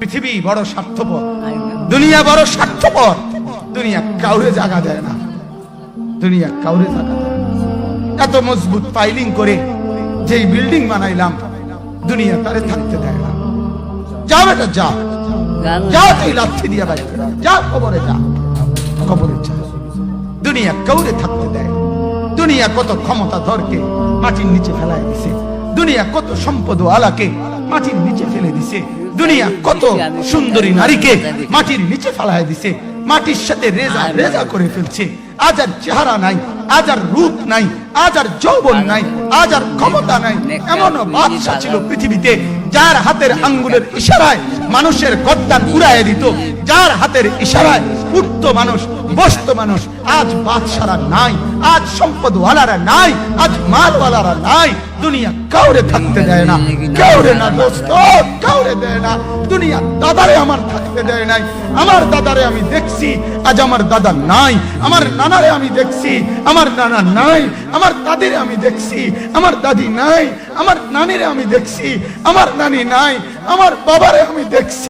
পৃথিবী বড় স্বার্থপর। দুনিয়া বড় স্বার্থপর। দুনিয়া কাউরে জায়গা দেয় না। দুনিয়া কাউরে জায়গা দেয় না। এত মজবুত পাইলিং করে যেই বিল্ডিং বানাইলাম দুনিয়া তারে থাকতে দেয় না। যাও বেটা যা যা তুই লাথি দিয়া বাইর। যা কবরে যা। কবরে যা। দুনিয়া কাউরে থাকতে দেয় দুনিয়া কত ক্ষমতা ধরকে মাটির নিচে ফেলায় দিছে। দুনিয়া কত সম্পদ আলাকে মাটির নিচে ফেলে দিছে। দুনিয়া কত সুন্দরী নারীকে মাটির নিচে ফেলায় দিছে। মাটির সাথে রেজা রেজা করে ফেলছে। আজ আর চেহারা নাই। আজ আর রূপ নাই, আজ আর যৌবন নাই, আজ আর ক্ষমতা নাই। এমন বাদশা ছিল পৃথিবীতে, যার হাতের আঙ্গুলের ইশারায় মানুষের গদ্দান উড়াইয়া দিত। যার হাতের ইশারায় উঠত মানুষ, বসত মানুষ, আজ বাদশারা নাই, আজ সম্পদওয়ালারা নাই, আজ মালওয়ালারা নাই। দুনিয়া কাউরে থাকতে দেয় না, কাউরে না দোস্ত, কাউরে দেয় না। দুনিয়া দাদারে আমার থাকতে দেয় নাই। আমার দাদারে আমি দেখছি, আজ আমার দাদা নাই। আমার নানারে আমি দেখছি আমার নানা নাই, আমার দাদিরে আমি দেখছি, আমার দাদি নাই, আমার নানিরে আমি দেখছি, আমার নানি নাই, আমার বাবারে আমি দেখছি।